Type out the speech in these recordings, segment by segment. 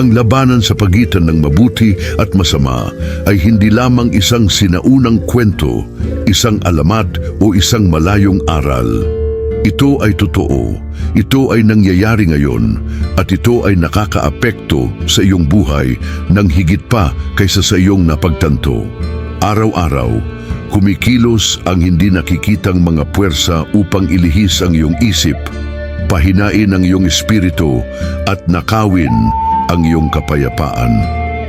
Ang labanan sa pagitan ng mabuti at masama ay hindi lamang isang sinaunang kwento, isang alamat o isang malayong aral. Ito ay totoo, ito ay nangyayari ngayon at ito ay nakakaapekto sa iyong buhay ng higit pa kaysa sa iyong napagtanto. Araw-araw, kumikilos ang hindi nakikitang mga puwersa upang ilihis ang iyong isip, pahinain ang iyong espiritu at nakawin ang iyong kapayapaan.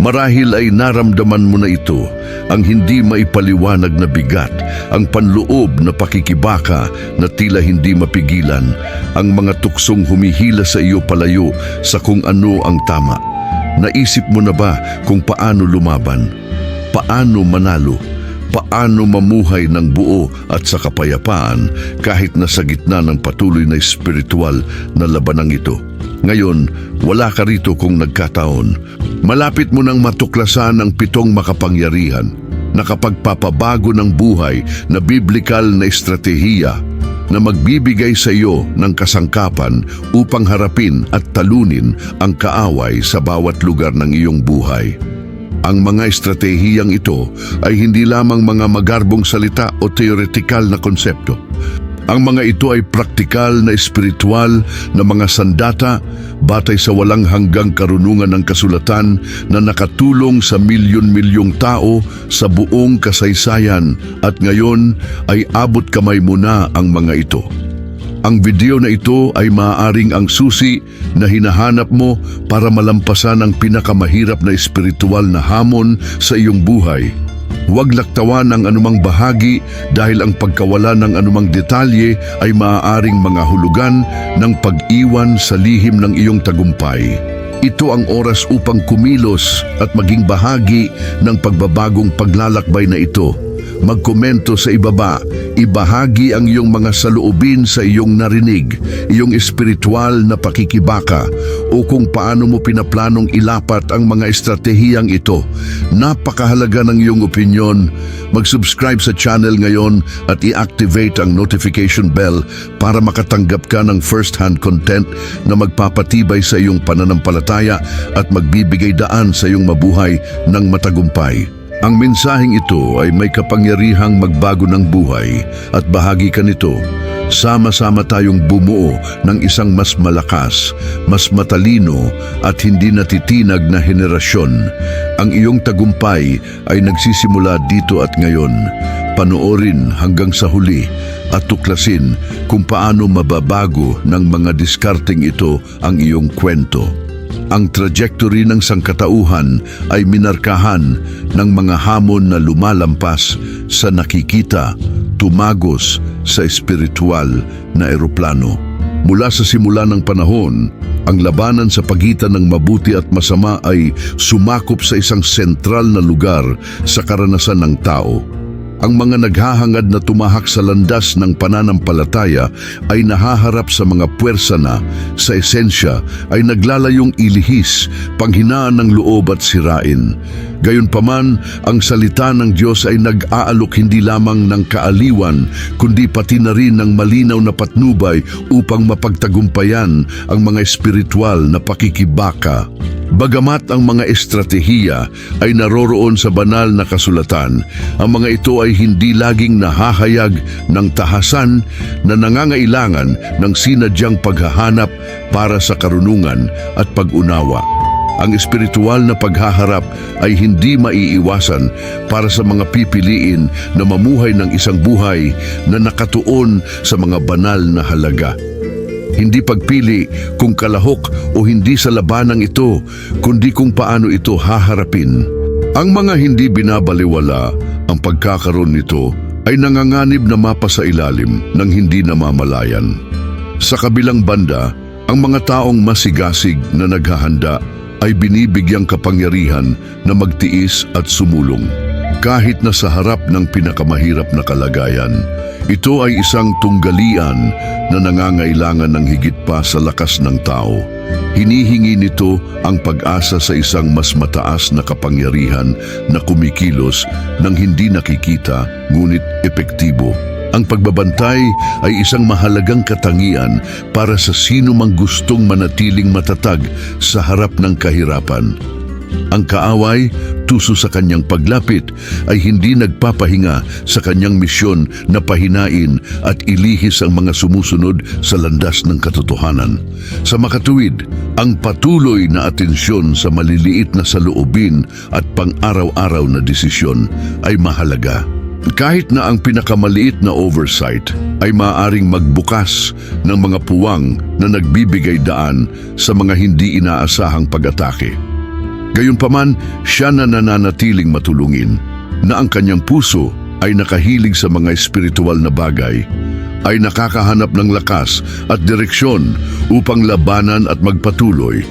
Marahil ay naramdaman mo na ito, ang hindi maipaliwanag na bigat, ang panloob na pakikibaka na tila hindi mapigilan, ang mga tuksong humihila sa iyo palayo sa kung ano ang tama. Naisip mo na ba kung paano lumaban? Paano manalo? Paano mamuhay ng buo at sa kapayapaan kahit nasa gitna ng patuloy na espiritual na labanang ito? Ngayon, wala ka rito kung nagkataon. Malapit mo nang matuklasan ang pitong makapangyarihan na kapagpapabago ng buhay na biblikal na estratehiya na magbibigay sa iyo ng kasangkapan upang harapin at talunin ang kaaway sa bawat lugar ng iyong buhay. Ang mga estratehiyang ito ay hindi lamang mga magarbong salita o teoretikal na konsepto. Ang mga ito ay praktikal na espiritual na mga sandata batay sa walang hanggang karunungan ng kasulatan na nakatulong sa milyon-milyong tao sa buong kasaysayan at ngayon ay abot kamay mo na ang mga ito. Ang video na ito ay maaaring ang susi na hinahanap mo para malampasan ang pinakamahirap na espiritual na hamon sa iyong buhay. Huwag laktawan ang anumang bahagi dahil ang pagkawala ng anumang detalye ay maaaring mga hulugan ng pag-iwan sa lihim ng iyong tagumpay. Ito ang oras upang kumilos at maging bahagi ng pagbabagong paglalakbay na ito magkomento sa ibaba, ibahagi ang iyong mga saloobin sa iyong narinig, iyong espiritual na pakikibaka o kung paano mo pinaplanong ilapat ang mga estratehiyang ito. Napakahalaga ng iyong opinyon. Mag-subscribe sa channel ngayon at i-activate ang notification bell para makatanggap ka ng first-hand content na magpapatibay sa iyong pananampalataya at magbibigay daan sa iyong mabuhay ng matagumpay. Ang mensaheng ito ay may kapangyarihang magbago ng buhay at bahagi ka nito. Sama-sama tayong bumuo ng isang mas malakas, mas matalino at hindi natitinag na henerasyon. Ang iyong tagumpay ay nagsisimula dito at ngayon. Panoorin hanggang sa huli at tuklasin kung paano mababago ng mga diskarteng ito ang iyong kwento. Ang trajectory ng sangkatauhan ay minarkahan ng mga hamon na lumalampas sa nakikita, tumagos sa espiritual na eroplano. Mula sa simula ng panahon, ang labanan sa pagitan ng mabuti at masama ay sumakop sa isang sentral na lugar sa karanasan ng tao. Ang mga naghahangad na tumahak sa landas ng pananampalataya ay nahaharap sa mga puwersa na, sa esensya, ay naglalayong ilihis, panghinaan ng loob at sirain. Gayunpaman, ang salita ng Diyos ay nag-aalok hindi lamang ng kaaliwan, kundi pati na rin ng malinaw na patnubay upang mapagtagumpayan ang mga espiritual na pakikibaka. Bagamat ang mga estratehiya ay naroroon sa banal na kasulatan, ang mga ito ay hindi laging nahahayag ng tahasan na nangangailangan ng sinadyang paghahanap para sa karunungan at pag-unawa. Ang espiritual na paghaharap ay hindi maiiwasan para sa mga pipiliin na mamuhay ng isang buhay na nakatuon sa mga banal na halaga. Hindi pagpili kung kalahok o hindi sa labanang ito, kundi kung paano ito haharapin. Ang mga hindi binabaliwala ang pagkakaroon nito ay nanganganib na mapa sa ilalim ng hindi namamalayan. Sa kabilang banda, ang mga taong masigasig na naghahanda ay binibigyang kapangyarihan na magtiis at sumulong. Kahit na sa harap ng pinakamahirap na kalagayan, ito ay isang tunggalian na nangangailangan ng higit pa sa lakas ng tao. Hinihingi nito ang pag-asa sa isang mas mataas na kapangyarihan na kumikilos ng hindi nakikita ngunit epektibo. Ang pagbabantay ay isang mahalagang katangian para sa sino mang gustong manatiling matatag sa harap ng kahirapan. Ang kaaway, tuso sa kanyang paglapit, ay hindi nagpapahinga sa kanyang misyon na pahinain at ilihis ang mga sumusunod sa landas ng katotohanan. Sa makatuwid, ang patuloy na atensyon sa maliliit na saloobin at pang-araw-araw na desisyon ay mahalaga. Kahit na ang pinakamaliit na oversight ay maaaring magbukas ng mga puwang na nagbibigay daan sa mga hindi inaasahang pag-atake. Gayunpaman, siya na nananatiling matulungin na ang kanyang puso ay nakahilig sa mga espiritual na bagay, ay nakakahanap ng lakas at direksyon upang labanan at magpatuloy.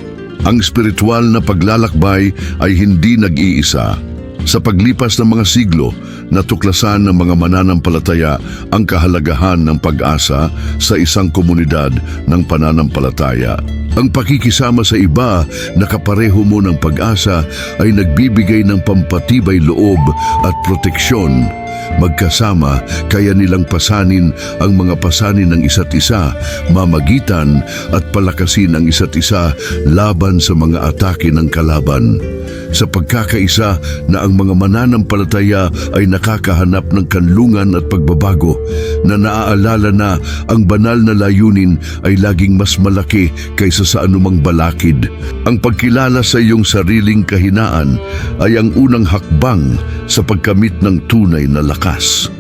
Ang espiritual na paglalakbay ay hindi nag-iisa. Sa paglipas ng mga siglo, natuklasan ng mga mananampalataya ang kahalagahan ng pag-asa sa isang komunidad ng pananampalataya. Ang pakikisama sa iba na kapareho mo ng pag-asa ay nagbibigay ng pampatibay loob at proteksyon. Magkasama, kaya nilang pasanin ang mga pasanin ng isa't isa, mamagitan at palakasin ang isa't isa laban sa mga atake ng kalaban sa pagkakaisa na ang mga mananampalataya ay nakakahanap ng kanlungan at pagbabago na naaalala na ang banal na layunin ay laging mas malaki kaysa sa anumang balakid. Ang pagkilala sa iyong sariling kahinaan ay ang unang hakbang sa pagkamit ng tunay na lakas.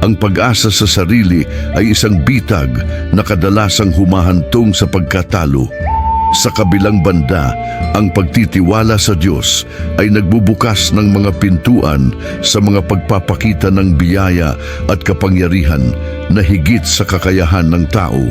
Ang pag-asa sa sarili ay isang bitag na kadalasang humahantong sa pagkatalo. Sa kabilang banda, ang pagtitiwala sa Diyos ay nagbubukas ng mga pintuan sa mga pagpapakita ng biyaya at kapangyarihan na higit sa kakayahan ng tao.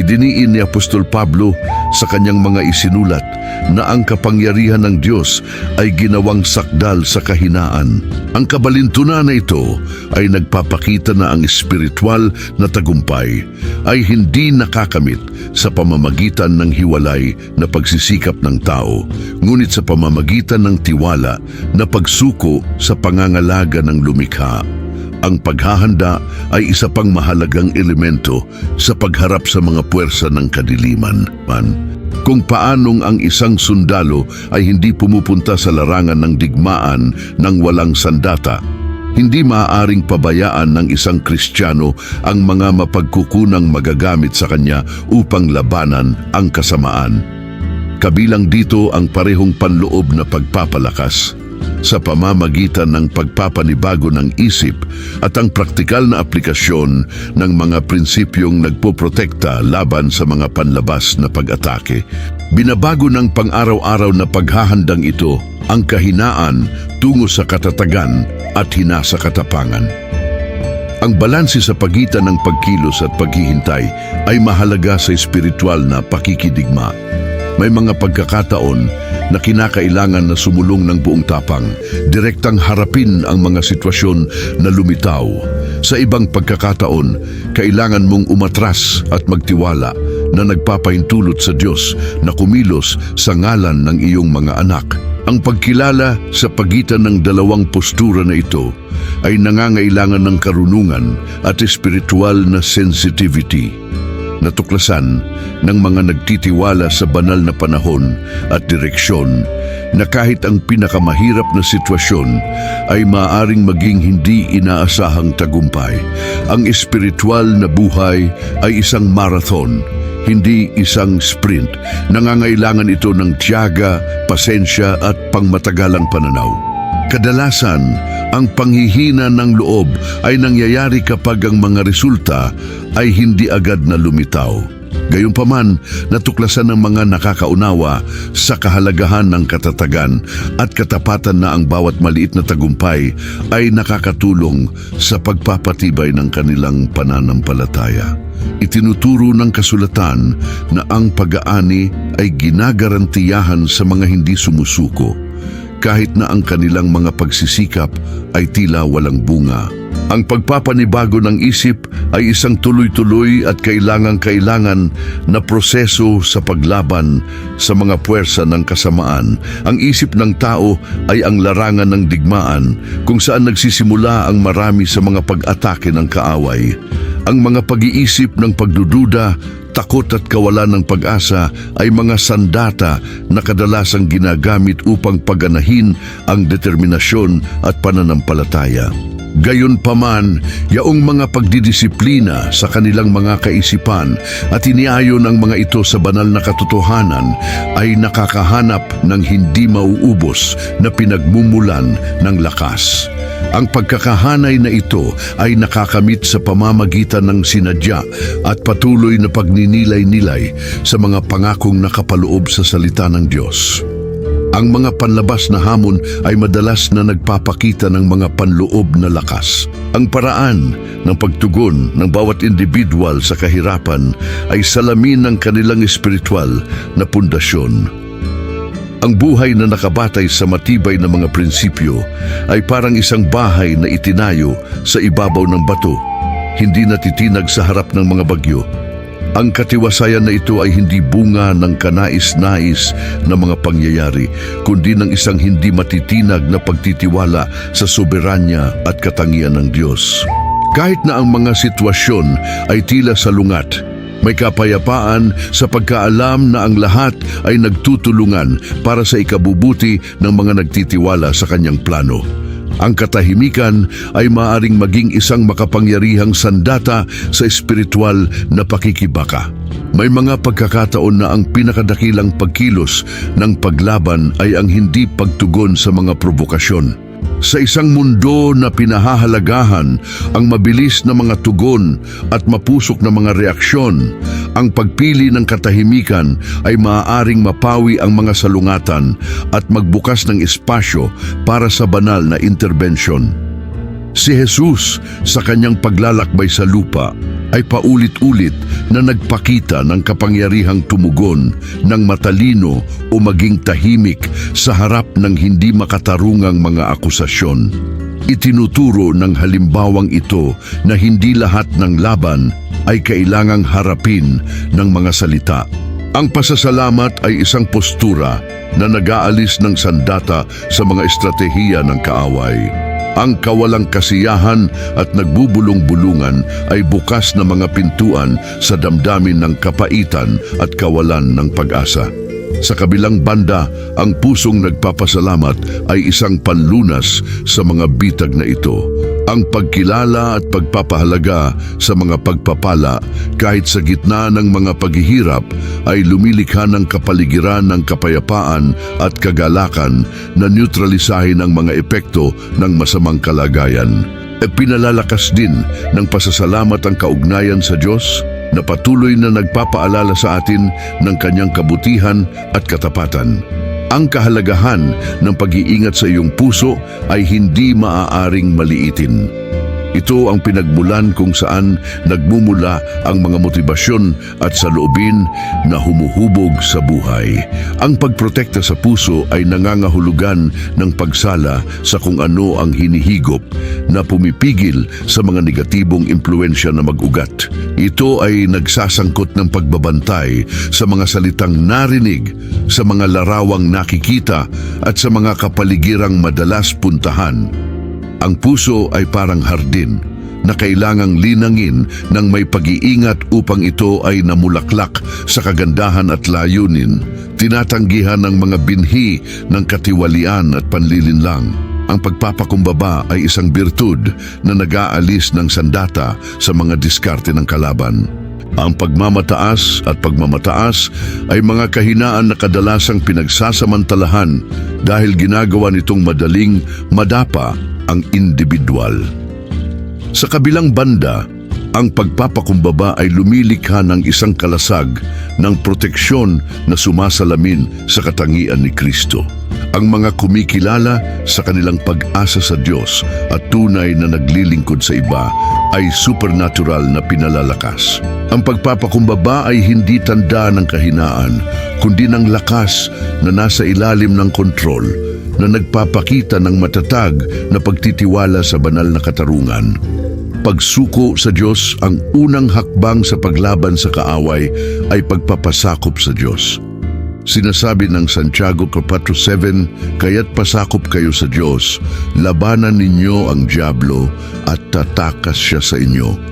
Idiniin ni Apostol Pablo sa kanyang mga isinulat na ang kapangyarihan ng Diyos ay ginawang sakdal sa kahinaan. Ang kabalintunan na ito ay nagpapakita na ang espiritual na tagumpay ay hindi nakakamit sa pamamagitan ng hiwalay na pagsisikap ng tao, ngunit sa pamamagitan ng tiwala na pagsuko sa pangangalaga ng lumikha. Ang paghahanda ay isa pang mahalagang elemento sa pagharap sa mga puwersa ng kadiliman. Man, kung paanong ang isang sundalo ay hindi pumupunta sa larangan ng digmaan ng walang sandata, hindi maaaring pabayaan ng isang Kristiyano ang mga mapagkukunang magagamit sa kanya upang labanan ang kasamaan. Kabilang dito ang parehong panloob na pagpapalakas sa pamamagitan ng pagpapanibago ng isip at ang praktikal na aplikasyon ng mga prinsipyong nagpoprotekta laban sa mga panlabas na pag-atake. Binabago ng pang-araw-araw na paghahandang ito ang kahinaan tungo sa katatagan at hinasa katapangan. Ang balanse sa pagitan ng pagkilos at paghihintay ay mahalaga sa espiritual na pakikidigma. May mga pagkakataon na kinakailangan na sumulong ng buong tapang, direktang harapin ang mga sitwasyon na lumitaw. Sa ibang pagkakataon, kailangan mong umatras at magtiwala na nagpapahintulot sa Diyos na kumilos sa ngalan ng iyong mga anak. Ang pagkilala sa pagitan ng dalawang postura na ito ay nangangailangan ng karunungan at espiritual na sensitivity natuklasan ng mga nagtitiwala sa banal na panahon at direksyon na kahit ang pinakamahirap na sitwasyon ay maaaring maging hindi inaasahang tagumpay. Ang espiritual na buhay ay isang marathon, hindi isang sprint. Nangangailangan ito ng tiyaga, pasensya at pangmatagalang pananaw. Kadalasan, ang panghihina ng loob ay nangyayari kapag ang mga resulta ay hindi agad na lumitaw. Gayunpaman, natuklasan ng mga nakakaunawa sa kahalagahan ng katatagan at katapatan na ang bawat maliit na tagumpay ay nakakatulong sa pagpapatibay ng kanilang pananampalataya. Itinuturo ng kasulatan na ang pag-aani ay ginagarantiyahan sa mga hindi sumusuko kahit na ang kanilang mga pagsisikap ay tila walang bunga. Ang pagpapanibago ng isip ay isang tuloy-tuloy at kailangang-kailangan na proseso sa paglaban sa mga puwersa ng kasamaan. Ang isip ng tao ay ang larangan ng digmaan kung saan nagsisimula ang marami sa mga pag-atake ng kaaway. Ang mga pag-iisip ng pagdududa, takot at kawalan ng pag-asa ay mga sandata na kadalasang ginagamit upang paganahin ang determinasyon at pananampalataya. Gayunpaman, yaong mga pagdidisiplina sa kanilang mga kaisipan at iniayon ang mga ito sa banal na katotohanan ay nakakahanap ng hindi mauubos na pinagmumulan ng lakas. Ang pagkakahanay na ito ay nakakamit sa pamamagitan ng sinadya at patuloy na pagninilay-nilay sa mga pangakong nakapaloob sa salita ng Diyos. Ang mga panlabas na hamon ay madalas na nagpapakita ng mga panloob na lakas. Ang paraan ng pagtugon ng bawat individual sa kahirapan ay salamin ng kanilang espiritual na pundasyon. Ang buhay na nakabatay sa matibay na mga prinsipyo ay parang isang bahay na itinayo sa ibabaw ng bato, hindi natitinag sa harap ng mga bagyo. Ang katiwasayan na ito ay hindi bunga ng kanais-nais na mga pangyayari, kundi ng isang hindi matitinag na pagtitiwala sa soberanya at katangian ng Diyos. Kahit na ang mga sitwasyon ay tila salungat, may kapayapaan sa pagkaalam na ang lahat ay nagtutulungan para sa ikabubuti ng mga nagtitiwala sa kanyang plano. Ang katahimikan ay maaring maging isang makapangyarihang sandata sa espiritual na pakikibaka. May mga pagkakataon na ang pinakadakilang pagkilos ng paglaban ay ang hindi pagtugon sa mga provokasyon. Sa isang mundo na pinahahalagahan ang mabilis na mga tugon at mapusok na mga reaksyon, ang pagpili ng katahimikan ay maaaring mapawi ang mga salungatan at magbukas ng espasyo para sa banal na interbensyon. Si Jesus sa kanyang paglalakbay sa lupa ay paulit-ulit na nagpakita ng kapangyarihang tumugon ng matalino o maging tahimik sa harap ng hindi makatarungang mga akusasyon. Itinuturo ng halimbawang ito na hindi lahat ng laban ay kailangang harapin ng mga salita. Ang pasasalamat ay isang postura na nag-aalis ng sandata sa mga estratehiya ng kaaway. Ang kawalang kasiyahan at nagbubulong-bulungan ay bukas na mga pintuan sa damdamin ng kapaitan at kawalan ng pag-asa. Sa kabilang banda, ang pusong nagpapasalamat ay isang panlunas sa mga bitag na ito. Ang pagkilala at pagpapahalaga sa mga pagpapala kahit sa gitna ng mga paghihirap ay lumilikha ng kapaligiran ng kapayapaan at kagalakan na neutralisahin ang mga epekto ng masamang kalagayan. E pinalalakas din ng pasasalamat ang kaugnayan sa Diyos na patuloy na nagpapaalala sa atin ng kanyang kabutihan at katapatan. Ang kahalagahan ng pag-iingat sa iyong puso ay hindi maaaring maliitin. Ito ang pinagmulan kung saan nagmumula ang mga motibasyon at saloobin na humuhubog sa buhay. Ang pagprotekta sa puso ay nangangahulugan ng pagsala sa kung ano ang hinihigop na pumipigil sa mga negatibong impluensya na mag-ugat. Ito ay nagsasangkot ng pagbabantay sa mga salitang narinig, sa mga larawang nakikita at sa mga kapaligirang madalas puntahan. Ang puso ay parang hardin na kailangang linangin ng may pag-iingat upang ito ay namulaklak sa kagandahan at layunin, tinatanggihan ng mga binhi ng katiwalian at panlilinlang. Ang pagpapakumbaba ay isang birtud na nag-aalis ng sandata sa mga diskarte ng kalaban. Ang pagmamataas at pagmamataas ay mga kahinaan na kadalasang pinagsasamantalahan dahil ginagawa nitong madaling madapa ang individual. Sa kabilang banda, ang pagpapakumbaba ay lumilikha ng isang kalasag ng proteksyon na sumasalamin sa katangian ni Kristo. Ang mga kumikilala sa kanilang pag-asa sa Diyos at tunay na naglilingkod sa iba ay supernatural na pinalalakas. Ang pagpapakumbaba ay hindi tanda ng kahinaan, kundi ng lakas na nasa ilalim ng kontrol na nagpapakita ng matatag na pagtitiwala sa banal na katarungan. Pagsuko sa Diyos ang unang hakbang sa paglaban sa kaaway ay pagpapasakop sa Diyos. Sinasabi ng Santiago 4.7, Kaya't pasakop kayo sa Diyos, labanan ninyo ang Diablo at tatakas siya sa inyo.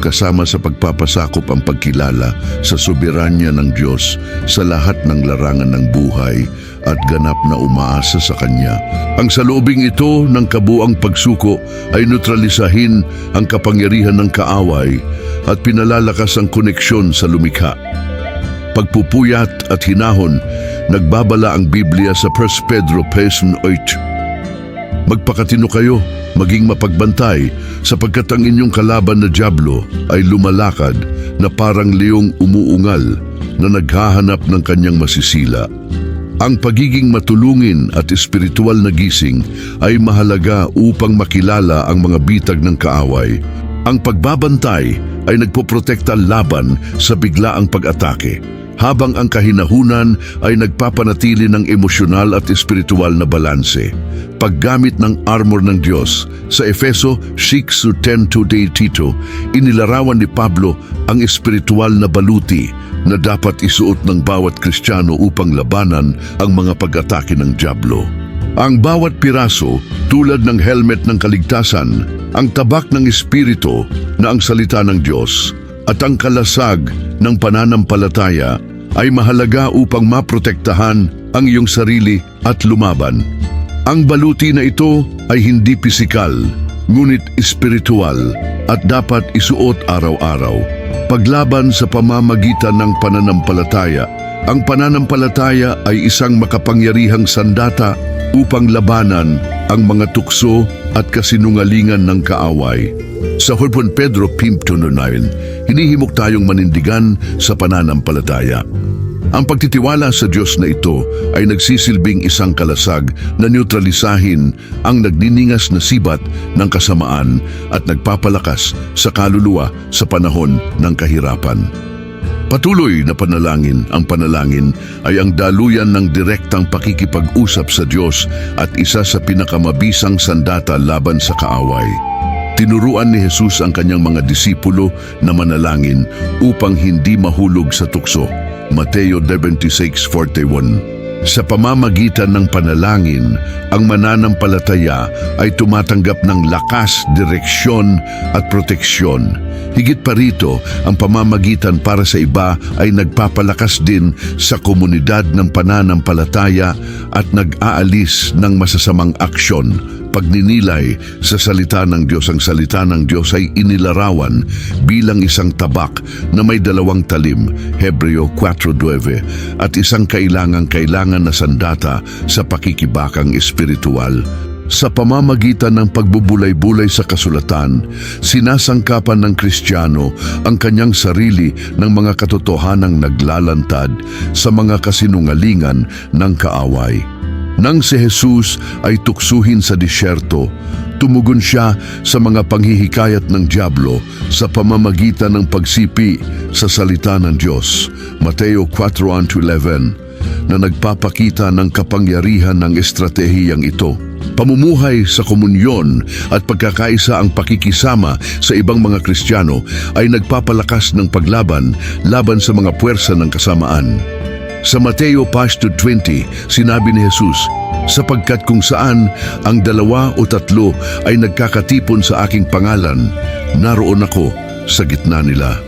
Kasama sa pagpapasakop ang pagkilala sa soberanya ng Diyos sa lahat ng larangan ng buhay at ganap na umaasa sa Kanya. Ang salubing ito ng kabuang pagsuko ay neutralisahin ang kapangyarihan ng kaaway at pinalalakas ang koneksyon sa lumikha pagpupuyat at hinahon, nagbabala ang Biblia sa 1 Pedro 8. Magpakatino kayo, maging mapagbantay, sapagkat ang inyong kalaban na Diablo ay lumalakad na parang leong umuungal na naghahanap ng kanyang masisila. Ang pagiging matulungin at espiritual na gising ay mahalaga upang makilala ang mga bitag ng kaaway. Ang pagbabantay ay nagpoprotekta laban sa biglaang pag-atake, habang ang kahinahunan ay nagpapanatili ng emosyonal at espiritual na balanse. Paggamit ng armor ng Diyos sa Efeso 6.10-22, inilarawan ni Pablo ang espiritual na baluti na dapat isuot ng bawat Kristiyano upang labanan ang mga pag-atake ng Diablo. Ang bawat piraso, tulad ng helmet ng kaligtasan, ang tabak ng Espiritu na ang salita ng Diyos, at ang kalasag ng pananampalataya ay mahalaga upang maprotektahan ang iyong sarili at lumaban. Ang baluti na ito ay hindi pisikal, ngunit espiritual at dapat isuot araw-araw. Paglaban sa pamamagitan ng pananampalataya, ang pananampalataya ay isang makapangyarihang sandata upang labanan ang mga tukso at kasinungalingan ng kaaway. Sa 1 Pedro 5.9, hinihimok tayong manindigan sa pananampalataya. Ang pagtitiwala sa Diyos na ito ay nagsisilbing isang kalasag na neutralisahin ang nagniningas na sibat ng kasamaan at nagpapalakas sa kaluluwa sa panahon ng kahirapan. Patuloy na panalangin ang panalangin ay ang daluyan ng direktang pakikipag-usap sa Diyos at isa sa pinakamabisang sandata laban sa kaaway. Tinuruan ni Jesus ang kanyang mga disipulo na manalangin upang hindi mahulog sa tukso. Mateo 26.41 Sa pamamagitan ng panalangin, ang mananampalataya ay tumatanggap ng lakas, direksyon at proteksyon. Higit pa rito, ang pamamagitan para sa iba ay nagpapalakas din sa komunidad ng pananampalataya at nag-aalis ng masasamang aksyon. Pagninilay sa salita ng Diyos, ang salita ng Diyos ay inilarawan bilang isang tabak na may dalawang talim, Hebreo 4.9, at isang kailangang-kailangan na sandata sa pakikibakang espiritual. Sa pamamagitan ng pagbubulay-bulay sa kasulatan, sinasangkapan ng Kristiyano ang kanyang sarili ng mga katotohanang naglalantad sa mga kasinungalingan ng kaaway. Nang si Jesus ay tuksuhin sa disyerto, tumugon siya sa mga panghihikayat ng Diablo sa pamamagitan ng pagsipi sa salita ng Diyos. Mateo 4.1-11 na nagpapakita ng kapangyarihan ng estratehiyang ito. Pamumuhay sa komunyon at pagkakaisa ang pakikisama sa ibang mga Kristiyano ay nagpapalakas ng paglaban laban sa mga puwersa ng kasamaan. Sa Mateo 5.20, sinabi ni Jesus, sapagkat kung saan ang dalawa o tatlo ay nagkakatipon sa aking pangalan, naroon ako sa gitna nila.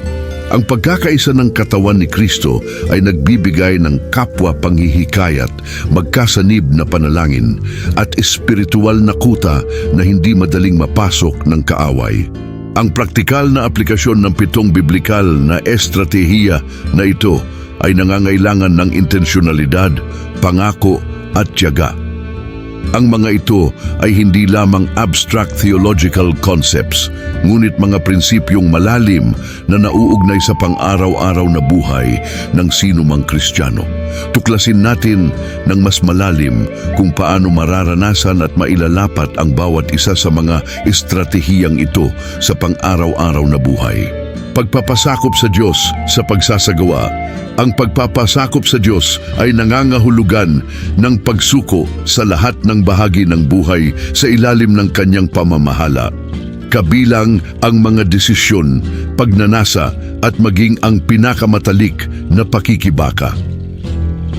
Ang pagkakaisa ng katawan ni Kristo ay nagbibigay ng kapwa panghihikayat, magkasanib na panalangin at espiritual na kuta na hindi madaling mapasok ng kaaway. Ang praktikal na aplikasyon ng pitong biblikal na estratehiya na ito ay nangangailangan ng intensyonalidad, pangako at tiyaga. Ang mga ito ay hindi lamang abstract theological concepts, ngunit mga prinsipyong malalim na nauugnay sa pang-araw-araw na buhay ng sinumang Kristiyano. Tuklasin natin ng mas malalim kung paano mararanasan at mailalapat ang bawat isa sa mga estratehiyang ito sa pang-araw-araw na buhay. Pagpapasakop sa Diyos sa pagsasagawa. Ang pagpapasakop sa Diyos ay nangangahulugan ng pagsuko sa lahat ng bahagi ng buhay sa ilalim ng kanyang pamamahala. kabilang ang mga desisyon, pagnanasa at maging ang pinakamatalik na pakikibaka.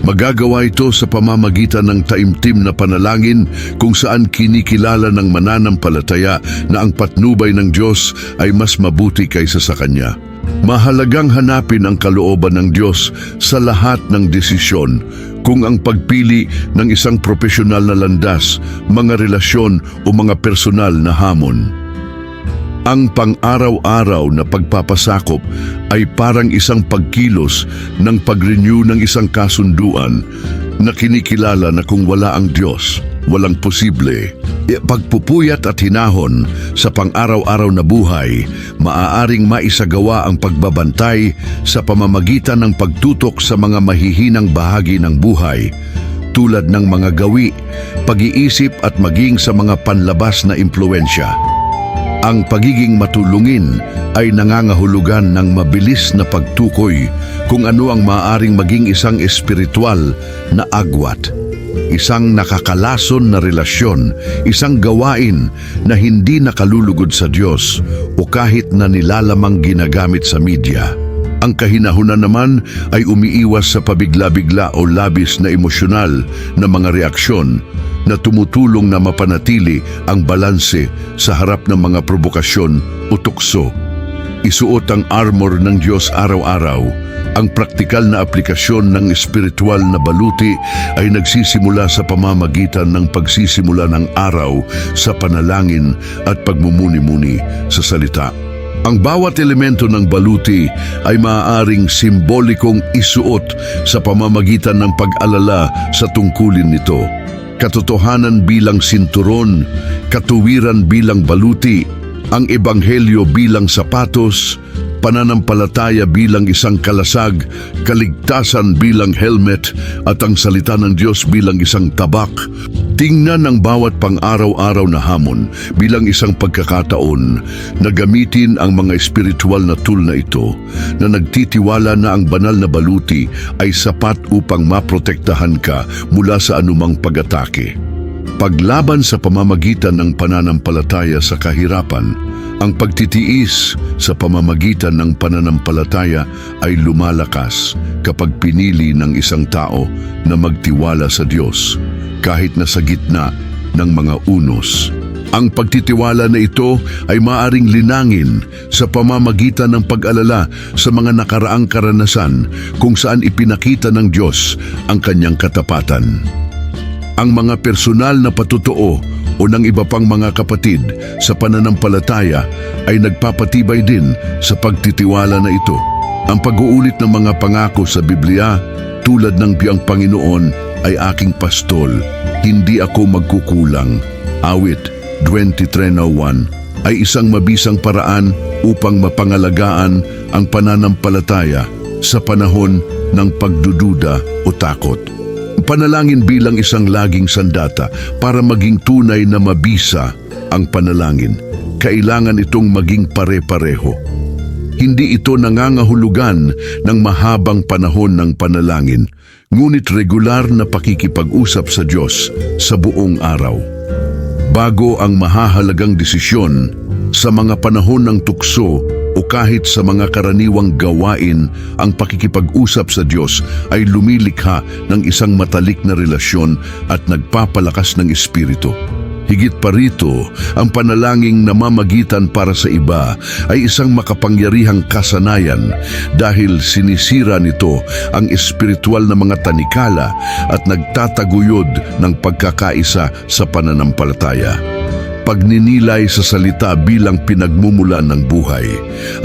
Magagawa ito sa pamamagitan ng taimtim na panalangin kung saan kinikilala ng mananampalataya na ang patnubay ng Diyos ay mas mabuti kaysa sa Kanya. Mahalagang hanapin ang kalooban ng Diyos sa lahat ng desisyon kung ang pagpili ng isang profesional na landas, mga relasyon o mga personal na hamon. Ang pang-araw-araw na pagpapasakop ay parang isang pagkilos ng pag-renew ng isang kasunduan na kinikilala na kung wala ang Diyos, walang posible. E, Pagpupuyat at hinahon sa pang-araw-araw na buhay, maaaring maisagawa ang pagbabantay sa pamamagitan ng pagtutok sa mga mahihinang bahagi ng buhay tulad ng mga gawi, pag-iisip at maging sa mga panlabas na impluensya. Ang pagiging matulungin ay nangangahulugan ng mabilis na pagtukoy kung ano ang maaaring maging isang espiritual na agwat. Isang nakakalason na relasyon, isang gawain na hindi nakalulugod sa Diyos o kahit na nilalamang ginagamit sa media. Ang kahinahunan naman ay umiiwas sa pabigla-bigla o labis na emosyonal na mga reaksyon na tumutulong na mapanatili ang balanse sa harap ng mga provokasyon o tukso. Isuot ang armor ng Diyos araw-araw. Ang praktikal na aplikasyon ng espiritual na baluti ay nagsisimula sa pamamagitan ng pagsisimula ng araw sa panalangin at pagmumuni-muni sa salita. Ang bawat elemento ng baluti ay maaaring simbolikong isuot sa pamamagitan ng pag-alala sa tungkulin nito. Katotohanan bilang sinturon, katuwiran bilang baluti, ang ebanghelyo bilang sapatos, pananampalataya bilang isang kalasag, kaligtasan bilang helmet, at ang salita ng Diyos bilang isang tabak. Tingnan ang bawat pang-araw-araw na hamon bilang isang pagkakataon na gamitin ang mga espiritual na tool na ito na nagtitiwala na ang banal na baluti ay sapat upang maprotektahan ka mula sa anumang pag-atake. Paglaban sa pamamagitan ng pananampalataya sa kahirapan, ang pagtitiis sa pamamagitan ng pananampalataya ay lumalakas kapag pinili ng isang tao na magtiwala sa Diyos kahit na sa gitna ng mga unos. Ang pagtitiwala na ito ay maaring linangin sa pamamagitan ng pag-alala sa mga nakaraang karanasan kung saan ipinakita ng Diyos ang kanyang katapatan ang mga personal na patutuo o ng iba pang mga kapatid sa pananampalataya ay nagpapatibay din sa pagtitiwala na ito. Ang pag-uulit ng mga pangako sa Biblia tulad ng biyang Panginoon ay aking pastol, hindi ako magkukulang. Awit 23:01 ay isang mabisang paraan upang mapangalagaan ang pananampalataya sa panahon ng pagdududa o takot. Panalangin bilang isang laging sandata para maging tunay na mabisa ang panalangin. Kailangan itong maging pare-pareho. Hindi ito nangangahulugan ng mahabang panahon ng panalangin, ngunit regular na pakikipag-usap sa Diyos sa buong araw. Bago ang mahahalagang desisyon sa mga panahon ng tukso o kahit sa mga karaniwang gawain, ang pakikipag-usap sa Diyos ay lumilikha ng isang matalik na relasyon at nagpapalakas ng espiritu. Higit pa rito, ang panalangin namamagitan para sa iba ay isang makapangyarihang kasanayan dahil sinisira nito ang espiritual na mga tanikala at nagtataguyod ng pagkakaisa sa pananampalataya pagninilay sa salita bilang pinagmumula ng buhay.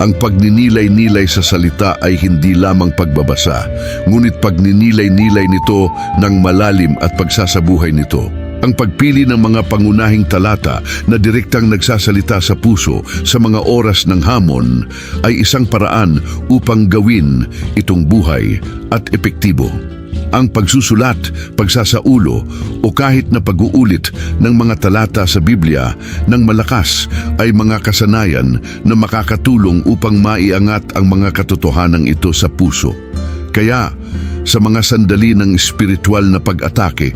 Ang pagninilay-nilay sa salita ay hindi lamang pagbabasa, ngunit pagninilay-nilay nito ng malalim at pagsasabuhay nito. Ang pagpili ng mga pangunahing talata na direktang nagsasalita sa puso sa mga oras ng hamon ay isang paraan upang gawin itong buhay at epektibo ang pagsusulat, pagsasaulo o kahit na pag-uulit ng mga talata sa Biblia ng malakas ay mga kasanayan na makakatulong upang maiangat ang mga katotohanan ito sa puso. Kaya, sa mga sandali ng espiritual na pag-atake,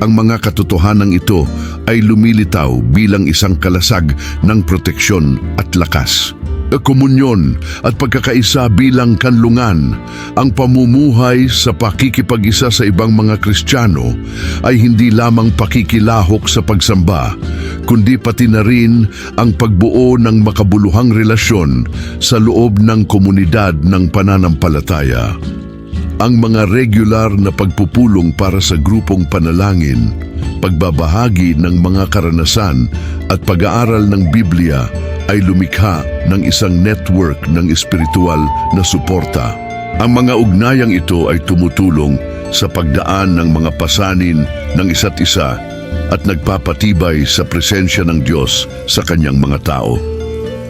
ang mga katotohanan ito ay lumilitaw bilang isang kalasag ng proteksyon at lakas. Komunyon at pagkakaisa bilang kanlungan, ang pamumuhay sa pakikipag-isa sa ibang mga Kristiyano ay hindi lamang pakikilahok sa pagsamba, kundi pati na rin ang pagbuo ng makabuluhang relasyon sa loob ng komunidad ng pananampalataya. Ang mga regular na pagpupulong para sa grupong panalangin, pagbabahagi ng mga karanasan at pag-aaral ng Biblia ay lumikha ng isang network ng espiritual na suporta. Ang mga ugnayang ito ay tumutulong sa pagdaan ng mga pasanin ng isa't isa at nagpapatibay sa presensya ng Diyos sa kanyang mga tao.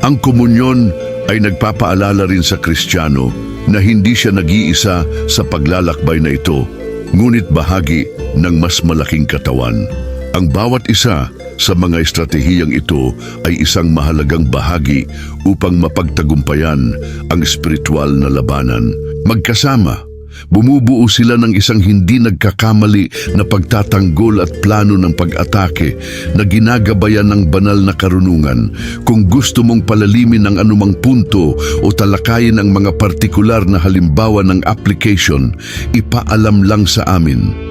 Ang komunyon ay nagpapaalala rin sa Kristiyano na hindi siya nag-iisa sa paglalakbay na ito, ngunit bahagi ng mas malaking katawan. Ang bawat isa sa mga estratehiyang ito ay isang mahalagang bahagi upang mapagtagumpayan ang espiritual na labanan. Magkasama, bumubuo sila ng isang hindi nagkakamali na pagtatanggol at plano ng pag-atake na ginagabayan ng banal na karunungan. Kung gusto mong palalimin ang anumang punto o talakayin ang mga partikular na halimbawa ng application, ipaalam lang sa amin.